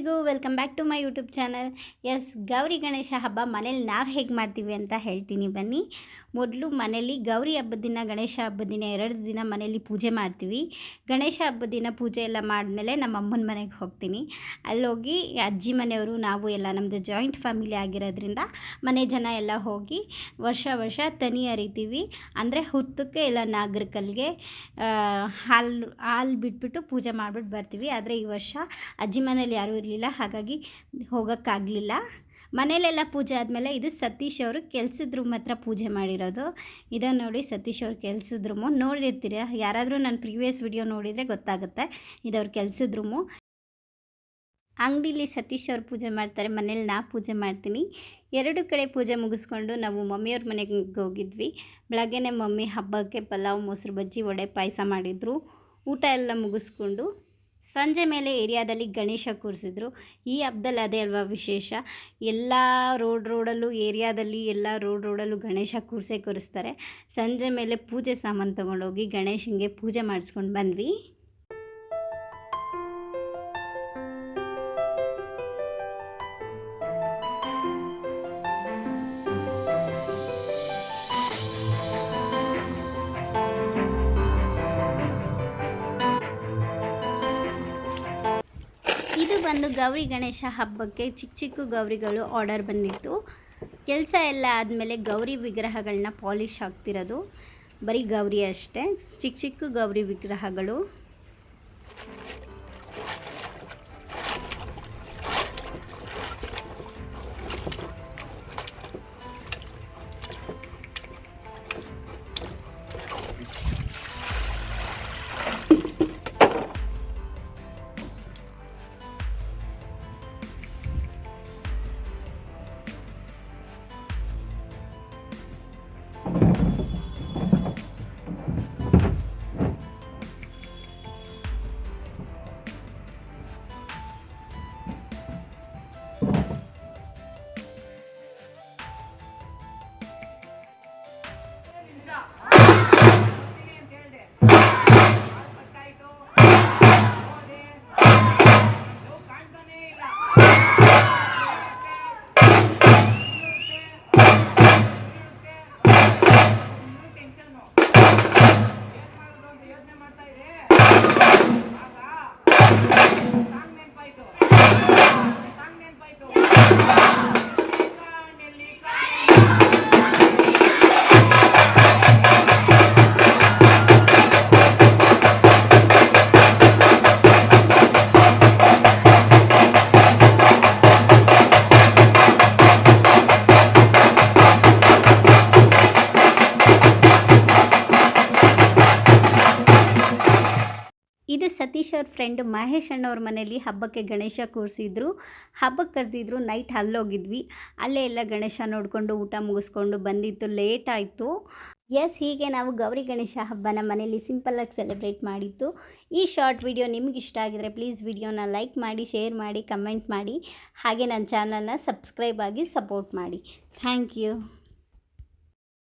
Welcome back to my YouTube channel. Yes, Gauri Ganesha ಹಬ್ಬ ಮನೇಲಿ ನಾವು ಹೇಗೆ ಮಾಡ್ತೀವಿ ಅಂತ ಹೇಳ್ತೀನಿ ಬನ್ನಿ. ಮೊದಲು ಮನೇಲಿ ಗೌರಿ ಹಬ್ಬದ ದಿನ, ಗಣೇಶ ಹಬ್ಬದ ದಿನ, ಎರಡು ದಿನ ಮನೇಲಿ ಪೂಜೆ ಮಾಡ್ತೀವಿ. ಗಣೇಶ ಹಬ್ಬದ ದಿನ ಪೂಜೆ ಎಲ್ಲ ಮಾಡಿದ್ಮೇಲೆ ನಮ್ಮ ಅಮ್ಮನ ಮನೆಗೆ ಹೋಗ್ತೀನಿ. ಅಲ್ಲೋಗಿ ಅಜ್ಜಿ ಮನೆಯವರು, ನಾವು ಎಲ್ಲ ನಮ್ಮದು ಜಾಯಿಂಟ್ ಫ್ಯಾಮಿಲಿ ಆಗಿರೋದ್ರಿಂದ ಮನೆ ಜನ ಎಲ್ಲ ಹೋಗಿ ವರ್ಷ ವರ್ಷ ತನಿ ಅರಿತೀವಿ ಅಂದರೆ ಹುತ್ತಕ್ಕೆ ಇಲ್ಲ, ನಾಗರಿಕಲ್ಗೆ ಹಾಲು ಹಾಲು ಬಿಟ್ಬಿಟ್ಟು ಪೂಜೆ ಮಾಡಿಬಿಟ್ಟು ಬರ್ತೀವಿ. ಆದರೆ ಈ ವರ್ಷ ಅಜ್ಜಿ ಮನೇಲಿ ಯಾರೂ ಇರಲಿಲ್ಲ. ಹಾಗಾಗಿ ಹೋಗೋಕ್ಕಾಗಲಿಲ್ಲ. ಮನೇಲೆಲ್ಲ ಪೂಜೆ ಆದಮೇಲೆ ಇದು ಸತೀಶ್ ಅವರು ಕೆಲ್ಸದ ರೂಮ್ ಹತ್ರ ಪೂಜೆ ಮಾಡಿರೋದು. ಇದನ್ನು ನೋಡಿ ಸತೀಶ್ ಅವ್ರ ಕೆಲ್ಸದ ರೂಮು ನೋಡಿರ್ತೀರ? ಯಾರಾದರೂ ನನ್ನ ಪ್ರೀವಿಯಸ್ ವಿಡಿಯೋ ನೋಡಿದರೆ ಗೊತ್ತಾಗುತ್ತೆ. ಇದವ್ರ ಕೆಲ್ಸದ ರೂಮು ಅಂಗಡಿಲಿ ಸತೀಶ್ ಅವ್ರು ಪೂಜೆ ಮಾಡ್ತಾರೆ. ಮನೇಲಿ ನಾ ಪೂಜೆ ಮಾಡ್ತೀನಿ. ಎರಡು ಕಡೆ ಪೂಜೆ ಮುಗಿಸ್ಕೊಂಡು ನಾವು ಮಮ್ಮಿಯವ್ರ ಮನೆಗೆ ಹೋಗಿದ್ವಿ. ಬೆಳಗ್ಗೆನೇ ಮಮ್ಮಿ ಹಬ್ಬಕ್ಕೆ ಪಲಾವ್, ಮೊಸರು, ಬಜ್ಜಿ, ವಡೆ, ಪಾಯಸ ಮಾಡಿದರು. ಊಟ ಎಲ್ಲ ಮುಗಿಸ್ಕೊಂಡು ಸಂಜೆ ಮೇಲೆ ಏರಿಯಾದಲ್ಲಿ ಗಣೇಶ ಕೂರಿಸಿದ್ರು. ಈ ಹಬ್ಬದಲ್ಲಿ ಅದೇ ಅಲ್ವಾ ವಿಶೇಷ? ಎಲ್ಲ ರೋಡ್ ರೋಡಲ್ಲೂ, ಏರಿಯಾದಲ್ಲಿ ಎಲ್ಲ ರೋಡ್ ರೋಡಲ್ಲೂ ಗಣೇಶ ಕೂರಿಸೇ ಕೂರಿಸ್ತಾರೆ. ಸಂಜೆ ಮೇಲೆ ಪೂಜೆ ಸಾಮಾನು ತೊಗೊಂಡೋಗಿ ಗಣೇಶನಿಗೆ ಪೂಜೆ ಮಾಡಿಸ್ಕೊಂಡು ಬಂದ್ವಿ. ಬಂದು ಗೌರಿ ಗಣೇಶ ಹಬ್ಬಕ್ಕೆ ಚಿಕ್ಕ ಚಿಕ್ಕ ಗೌರಿಗಳು ಆರ್ಡರ್ ಬಂದಿತ್ತು. ಕೆಲಸ ಎಲ್ಲ ಆದಮೇಲೆ ಗೌರಿ ವಿಗ್ರಹಗಳನ್ನ ಪಾಲಿಷ್ ಆಗ್ತಿರೋದು. ಬರೀ ಗೌರಿ ಅಷ್ಟೇ, ಚಿಕ್ಕ ಚಿಕ್ಕ ಗೌರಿ ವಿಗ್ರಹಗಳು. ಸತೀಶ್ ಅವ್ರ ಫ್ರೆಂಡ್ ಮಹೇಶ್ ಅಣ್ಣವ್ರ ಮನೇಲಿ ಹಬ್ಬಕ್ಕೆ ಗಣೇಶ ಕೂರಿಸಿದ್ರು. ಹಬ್ಬಕ್ಕೆ ಕರೆದಿದ್ರು ನೈಟ್ ಅಲ್ಲೋಗಿದ್ವಿ. ಅಲ್ಲೇ ಎಲ್ಲ ಗಣೇಶ ನೋಡಿಕೊಂಡು ಊಟ ಮುಗಿಸ್ಕೊಂಡು ಬಂದಿತ್ತು ಲೇಟ್ ಆಯಿತು. ಎಸ್ ಹೀಗೆ ನಾವು ಗೌರಿ ಗಣೇಶ ಹಬ್ಬನ ಮನೇಲಿ ಸಿಂಪಲ್ಲಾಗಿ ಸೆಲೆಬ್ರೇಟ್ ಮಾಡಿತ್ತು ಈ ಶಾರ್ಟ್ ವಿಡಿಯೋ ನಿಮ್ಗೆ ಇಷ್ಟ ಆಗಿದ್ರೆ ಪ್ಲೀಸ್ ವಿಡಿಯೋನ ಲೈಕ್ ಮಾಡಿ ಶೇರ್ ಮಾಡಿ ಕಮೆಂಟ್ ಮಾಡಿ. ಹಾಗೆ ನನ್ನ ಚಾನಲ್ನ ಸಬ್ಸ್ಕ್ರೈಬ್ ಆಗಿ ಸಪೋರ್ಟ್ ಮಾಡಿ. Thank you